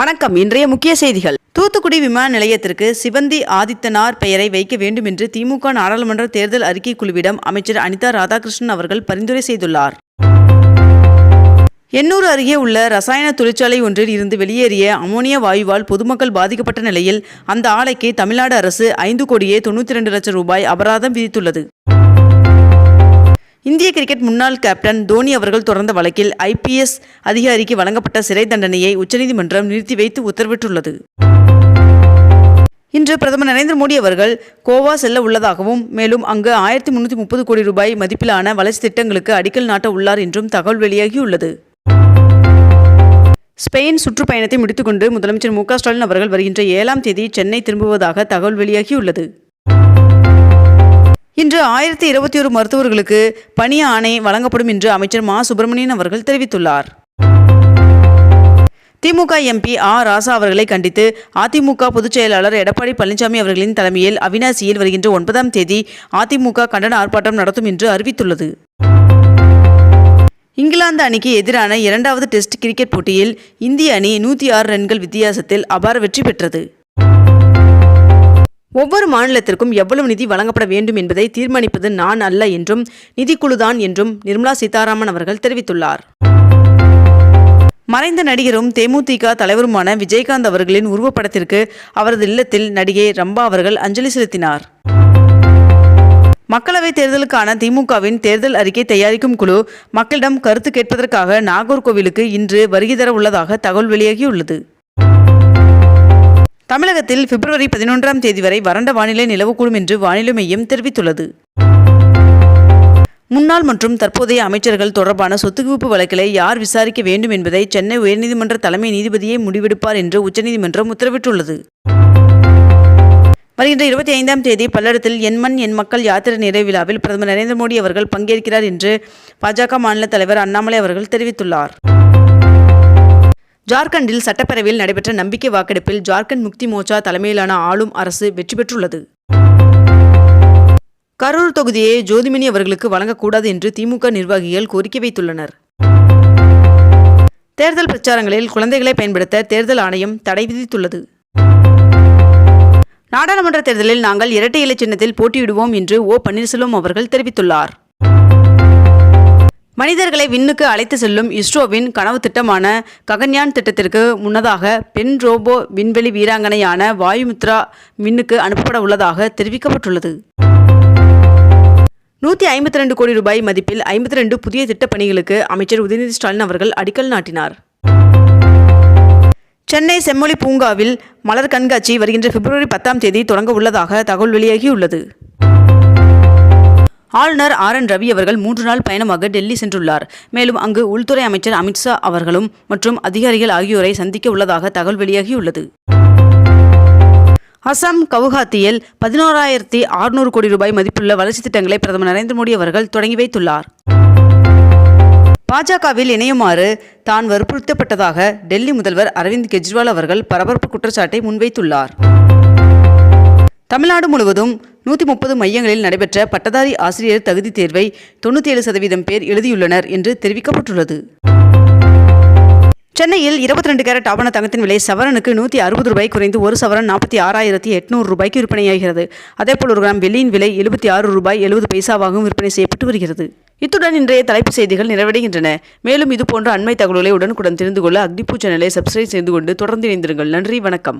வணக்கம். இன்றைய முக்கிய செய்திகள். தூத்துக்குடி விமான நிலையத்திற்கு சிவந்தி ஆதித்தனார் பெயரை வைக்க வேண்டும் என்று திமுக நாடாளுமன்ற தேர்தல் அறிக்கை குழுவிடம் அமைச்சர் அனிதா ராதாகிருஷ்ணன் அவர்கள் பரிந்துரை செய்துள்ளார். எண்ணூர் அருகே உள்ள ரசாயன தொழிற்சாலை ஒன்றில் இருந்து வெளியேறிய அமோனியா வாயுவால் பொதுமக்கள் பாதிக்கப்பட்ட நிலையில் அந்த ஆலைக்கு தமிழ்நாடு அரசு ஐந்து கோடியே தொண்ணூற்றி ரெண்டு லட்சம் ரூபாய் அபராதம் விதித்துள்ளது. இந்திய கிரிக்கெட் முன்னாள் கேப்டன் தோனி அவர்கள் தொடர்ந்த வழக்கில் ஐபிஎஸ் அதிகாரிக்கு வழங்கப்பட்ட சிறை தண்டனையை உச்சநீதிமன்றம் நிறுத்தி வைத்து உத்தரவிட்டுள்ளது. இன்று பிரதமர் நரேந்திர மோடி அவர்கள் கோவா செல்ல உள்ளதாகவும் மேலும் அங்கு ஆயிரத்தி முன்னூற்றி முப்பது கோடி ரூபாய் மதிப்பிலான வளர்ச்சி திட்டங்களுக்கு அடிக்கல் நாட்ட உள்ளார் என்றும் தகவல் வெளியாகியுள்ளது. ஸ்பெயின் சுற்றுப்பயணத்தை முடித்துக்கொண்டு முதலமைச்சர் மு க ஸ்டாலின் அவர்கள் வருகின்ற ஏழாம் தேதி சென்னை திரும்புவதாக தகவல் வெளியாகியுள்ளது. இன்று ஆயிரத்தி இருபத்தி ஒரு மருத்துவர்களுக்கு பணி ஆணை வழங்கப்படும் என்று அமைச்சர் மா. சுப்பிரமணியன் அவர்கள் தெரிவித்துள்ளார். திமுக எம்பி ஆ. ராசா அவர்களை கண்டித்து அதிமுக பொதுச் செயலாளர் எடப்பாடி பழனிசாமி அவர்களின் தலைமையில் அவினாசியில் வருகின்ற ஒன்பதாம் தேதி அதிமுக கண்டன ஆர்ப்பாட்டம் நடத்தும் என்று அறிவித்துள்ளது. இங்கிலாந்து அணிக்கு எதிரான இரண்டாவது டெஸ்ட் கிரிக்கெட் போட்டியில் இந்திய அணி நூற்றி ஆறு ரன்கள் வித்தியாசத்தில் அபார வெற்றி பெற்றது. ஒவ்வொரு மாநிலத்திற்கும் எவ்வளவு நிதி வழங்கப்பட வேண்டும் என்பதை தீர்மானிப்பது நான் அல்ல என்றும் நிதிக்குழுதான் என்றும் நிர்மலா சீதாராமன் அவர்கள் தெரிவித்துள்ளார். மறைந்த நடிகரும் தேமுதிக தலைவருமான விஜயகாந்த் அவர்களின் உருவப்படத்திற்கு அவரது இல்லத்தில் நடிகை ரம்பா அவர்கள் அஞ்சலி செலுத்தினார். மக்களவைத் தேர்தலுக்கான திமுகவின் தேர்தல் அறிக்கை தயாரிக்கும் குழு மக்களிடம் கருத்து கேட்பதற்காக நாகர்கோவிலுக்கு இன்று வருகை தர உள்ளதாக தகவல் வெளியாகியுள்ளது. தமிழகத்தில் பிப்ரவரி பதினொன்றாம் தேதி வரை வறண்ட வானிலை நிலவக்கூடும் என்று வானிலை மையம் தெரிவித்துள்ளது. முன்னாள் மற்றும் தற்போதைய அமைச்சர்கள் தொடர்பான சொத்துக்குவிப்பு வழக்கிலை யார் விசாரிக்க வேண்டும் என்பதை சென்னை உயர்நீதிமன்ற தலைமை நீதிபதியே முடிவெடுப்பார் என்று உச்சநீதிமன்றம் உத்தரவிட்டுள்ளது. வருகின்ற இருபத்தி ஐந்தாம் தேதி பல்லடத்தில் என் மண் என் மக்கள் யாத்திரை நிறைவு விழாவில் பிரதமர் நரேந்திர மோடி அவர்கள் பங்கேற்கிறார் என்று பாஜக மாநில தலைவர் அண்ணாமலை அவர்கள் தெரிவித்துள்ளார். ஜார்க்கண்டில் சட்டப்பேரவையில் நடைபெற்ற நம்பிக்கை வாக்கெடுப்பில் ஜார்க்கண்ட் முக்தி மோர்ச்சா தலைமையிலான ஆளும் அரசு வெற்றி பெற்றுள்ளது. கரூர் தொகுதியை ஜோதிமணி அவர்களுக்கு வழங்கக்கூடாது என்று திமுக நிர்வாகிகள் கோரிக்கை வைத்துள்ளனர். தேர்தல் பிரச்சாரங்களில் குழந்தைகளை பயன்படுத்த தேர்தல் ஆணையம் தடை விதித்துள்ளது. நாடாளுமன்ற தேர்தலில் நாங்கள் இரட்டை இலை சின்னத்தில் போட்டியிடுவோம் என்று ஓ பன்னீர்செல்வம் அவர்கள் தெரிவித்துள்ளார். மனிதர்களை விண்ணுக்கு அழைத்து செல்லும் இஸ்ரோவின் கனவு திட்டமான ககன்யான் திட்டத்திற்கு முன்னதாக பெண் ரோபோ விண்வெளி வீராங்கனையான வாயுமித்ரா விண்ணுக்கு அனுப்பப்பட உள்ளதாக தெரிவிக்கப்பட்டுள்ளது. நூற்றி ஐம்பத்தி ரெண்டு கோடி ரூபாய் மதிப்பில் ஐம்பத்தி ரெண்டு புதிய திட்டப் பணிகளுக்கு அமைச்சர் உதயநிதி ஸ்டாலின் அவர்கள் அடிக்கல் நாட்டினார். சென்னை செம்மொழி பூங்காவில் மலர் கண்காட்சி வருகின்ற பிப்ரவரி பத்தாம் தேதி தொடங்க உள்ளதாக தகவல் வெளியாகியுள்ளது. ஆளுநர் ஆர் என் ரவி அவர்கள் மூன்று நாள் பயணமாக டெல்லி சென்றுள்ளார். மேலும் அங்கு உள்துறை அமைச்சர் அமித்ஷா அவர்களும் மற்றும் அதிகாரிகள் ஆகியோரை சந்திக்க உள்ளதாக தகவல் வெளியாகியுள்ளது. அசாம் கவுஹாத்தியில் பதினோராயிரத்தி அறுநூறு கோடி ரூபாய் மதிப்புள்ள வளர்ச்சி திட்டங்களை பிரதமர் நரேந்திர மோடி அவர்கள் தொடங்கி வைத்துள்ளார். பாஜகவில் இணையுமாறு தான் வற்புறுத்தப்பட்டதாக டெல்லி முதல்வர் அரவிந்த் கெஜ்ரிவால் அவர்கள் பரபரப்பு குற்றச்சாட்டை முன்வைத்துள்ளார். தமிழ்நாடு முழுவதும் நூற்றி முப்பது மையங்களில் நடைபெற்ற பட்டதாரி ஆசிரியர் தகுதி தேர்வை தொண்ணூற்றி ஏழு சதவீதம் பேர் எழுதியுள்ளனர் என்று தெரிவிக்கப்பட்டுள்ளது. சென்னையில் இருபத்தி ரெண்டு கேரட் ஆவண தங்கத்தின் விலை சவரனுக்கு நூற்றி அறுபது ரூபாய் குறைந்து ஒரு சவரன் நாற்பத்தி ஆறாயிரத்தி எட்நூறு ரூபாய்க்கு விற்பனையாகிறது. அதேபோல் ஒரு கிராம் வெள்ளியின் விலை எழுபத்தி ஆறு ரூபாய் எழுபது பைசாவாகவும் விற்பனை செய்யப்பட்டு வருகிறது. இத்துடன் இன்றைய தலைப்புச் செய்திகள் நிறைவடைகின்றன. மேலும் இதுபோன்ற அண்மை தகவல்களை உடனுக்குடன் தெரிந்து கொள்ள அக்னிபூ சேனலை சப்ஸ்கிரைப் செய்து கொண்டு தொடர்ந்து இணைந்திருங்கள். நன்றி வணக்கம்.